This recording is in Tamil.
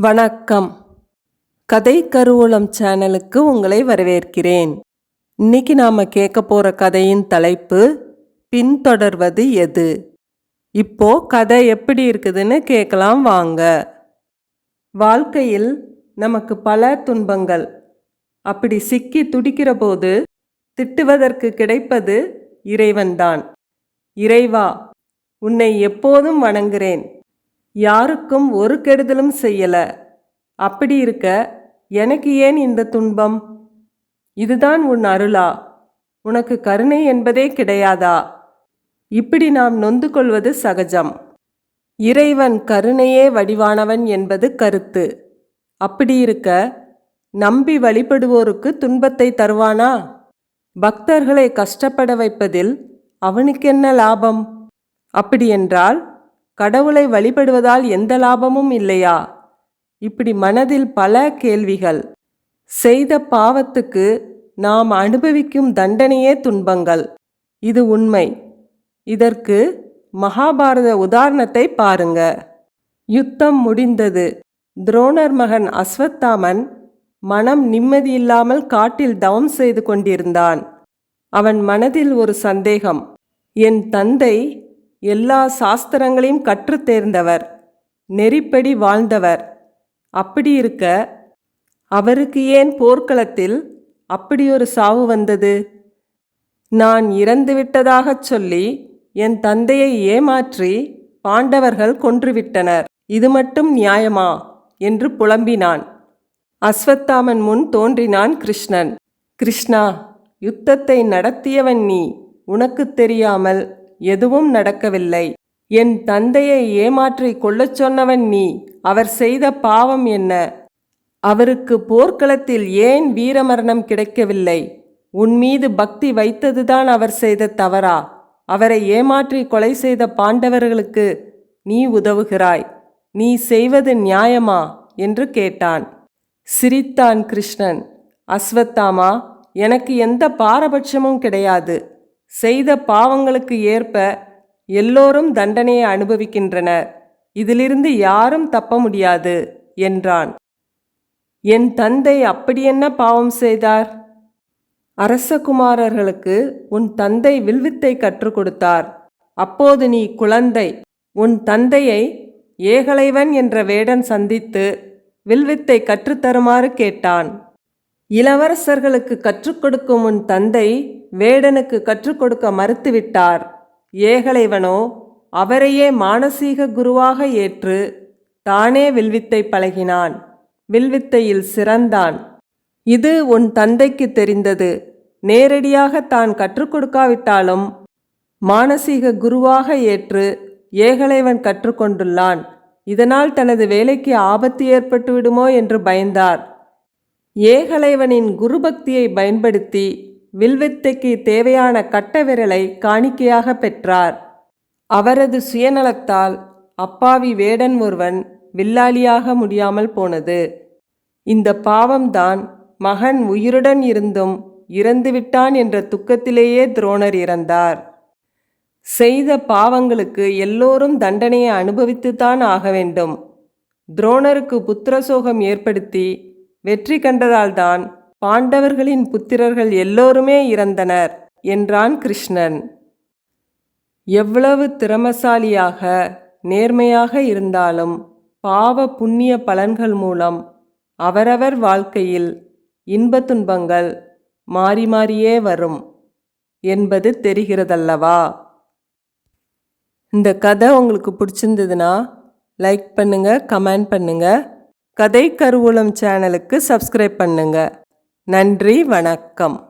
வணக்கம். கதை கருவூலம் சேனலுக்கு உங்களை வரவேற்கிறேன். இன்னைக்கு நாம் கேட்க போகிற கதையின் தலைப்பு பின்தொடர்வது எது? இப்போ கதை எப்படி இருக்குதுன்னு கேட்கலாம் வாங்க. வாழ்க்கையில் நமக்கு பல துன்பங்கள். அப்படி சிக்கி துடிக்கிற போது திட்டுவதற்கு கிடைப்பது இறைவன்தான். இறைவா உன்னை எப்போதும் வணங்குறேன். யாருக்கும் ஒரு கெடுதலும் செய்யல. அப்படி இருக்க எனக்கு ஏன் இந்த துன்பம்? இதுதான் உன் அருளா? உனக்கு கருணை என்பதே கிடையாதா? இப்படி நாம் நொந்து கொள்வது சகஜம். இறைவன் கருணையே வடிவானவன் என்பது கருத்து. அப்படி இருக்க நம்பி வழிபடுவோருக்கு துன்பத்தை தருவானா? பக்தர்களை கஷ்டப்பட வைப்பதில் அவனுக்கென்ன லாபம்? அப்படியென்றால் கடவுளை வழிபடுவதால் எந்த லாபமும் இல்லையா? இப்படி மனதில் பல கேள்விகள். செய்த பாவத்துக்கு நாம் அனுபவிக்கும் தண்டனையே துன்பங்கள். இது உண்மை. இதற்கு மகாபாரத உதாரணத்தை பாருங்க. யுத்தம் முடிந்தது. துரோணர் மகன் அஸ்வத்தாமன் மனம் நிம்மதியில்லாமல் காட்டில் தவம் செய்து கொண்டிருந்தான். அவன் மனதில் ஒரு சந்தேகம். என் தந்தை எல்லா சாஸ்திரங்களையும் கற்றுத் தேர்ந்தவர் நெறிப்படி வாழ்ந்தவர். அப்படி இருக்க அவருக்கு ஏன் போர்க்களத்தில் அப்படி ஒரு சாவு வந்தது? நான் இறந்துவிட்டதாகச் சொல்லி என் தந்தையை ஏமாற்றி பாண்டவர்கள் கொன்றுவிட்டனர். இது மட்டும் நியாயமா? என்று புலம்பினான். அஸ்வத்தாமன் முன் தோன்றினான் கிருஷ்ணன். கிருஷ்ணா யுத்தத்தை நடத்தியவன் நீ. உனக்கு தெரியாமல் எதுவும் நடக்கவில்லை. என் தந்தையை ஏமாற்றி கொள்ளச் சொன்னவன் நீ. அவர் செய்த பாவம் என்ன? அவருக்கு போர்க்களத்தில் ஏன் வீரமரணம் கிடைக்கவில்லை? உன் மீது பக்தி வைத்ததுதான் அவர் செய்த தவறா? அவரை ஏமாற்றி கொலை செய்த பாண்டவர்களுக்கு நீ உதவுகிறாய். நீ செய்வது நியாயமா? என்று கேட்டான். சிரித்தான் கிருஷ்ணன். அஸ்வத்தாமா எனக்கு எந்த பாரபட்சமும் கிடையாது. செய்த பாவங்களுக்கு ஏற்ப எல்லோரும் தண்டனையை அனுபவிக்கின்றனர். இதிலிருந்து யாரும் தப்ப முடியாது என்றான். என் தந்தை அப்படியென்ன பாவம் செய்தார்? அரசகுமாரர்களுக்கு உன் தந்தை வில்வித்தை கற்றுக் கொடுத்தார். அப்போது நீ குழந்தை. உன் தந்தையை ஏகலைவன் என்ற வேடன் சந்தித்து வில்வித்தை கற்றுத்தருமாறு கேட்டான். இளவரசர்களுக்கு கற்றுக் கொடுக்கும் உன் தந்தை வேடனுக்கு கற்றுக் கொடுக்க மறுத்துவிட்டார். ஏகலைவனோ அவரையே மானசீக குருவாக ஏற்று தானே வில்வித்தை பழகினான். வில்வித்தையில் சிறந்தான். இது உன் தந்தைக்கு தெரிந்தது. நேரடியாக தான் கற்றுக் கொடுக்காவிட்டாலும் மானசீக குருவாக ஏற்று ஏகலைவன் கற்றுக்கொண்டுள்ளான் இதனால் தனது வேலைக்கு ஆபத்து ஏற்பட்டுவிடுமோ என்று பயந்தார். ஏகலைவனின் குருபக்தியை பயன்படுத்தி வில்வித்தைக்கு தேவையான கட்டவிரலை காணிக்கையாக பெற்றார். அவரது சுயநலத்தால் அப்பாவி வேடன் ஒருவன் வில்லாளியாக முடியாமல் போனது. இந்த பாவம்தான் மகன் உயிருடன் இருந்தும் இறந்துவிட்டான் என்ற துக்கத்திலேயே துரோணர் இறந்தார். செய்த பாவங்களுக்கு எல்லோரும் தண்டனையை அனுபவித்துத்தான் ஆக வேண்டும். துரோணருக்கு புத்திரசோகம் ஏற்படுத்தி வெற்றி கண்டதால்தான் பாண்டவர்களின் புத்திரர்கள் எல்லோருமே இறந்தனர் என்றான் கிருஷ்ணன். எவ்வளவு திறமசாலியாக நேர்மையாக இருந்தாலும் பாவ புண்ணிய பலன்கள் மூலம் அவரவர் வாழ்க்கையில் இன்ப துன்பங்கள் மாறி மாறியே வரும் என்பது தெரிகிறதல்லவா? இந்த கதை உங்களுக்கு பிடிச்சிருந்ததுன்னா லைக் பண்ணுங்கள் கமெண்ட் பண்ணுங்கள் கதை கருவூலம் சேனலுக்கு சப்ஸ்கிரைப் பண்ணுங்கள் நன்றி வணக்கம்.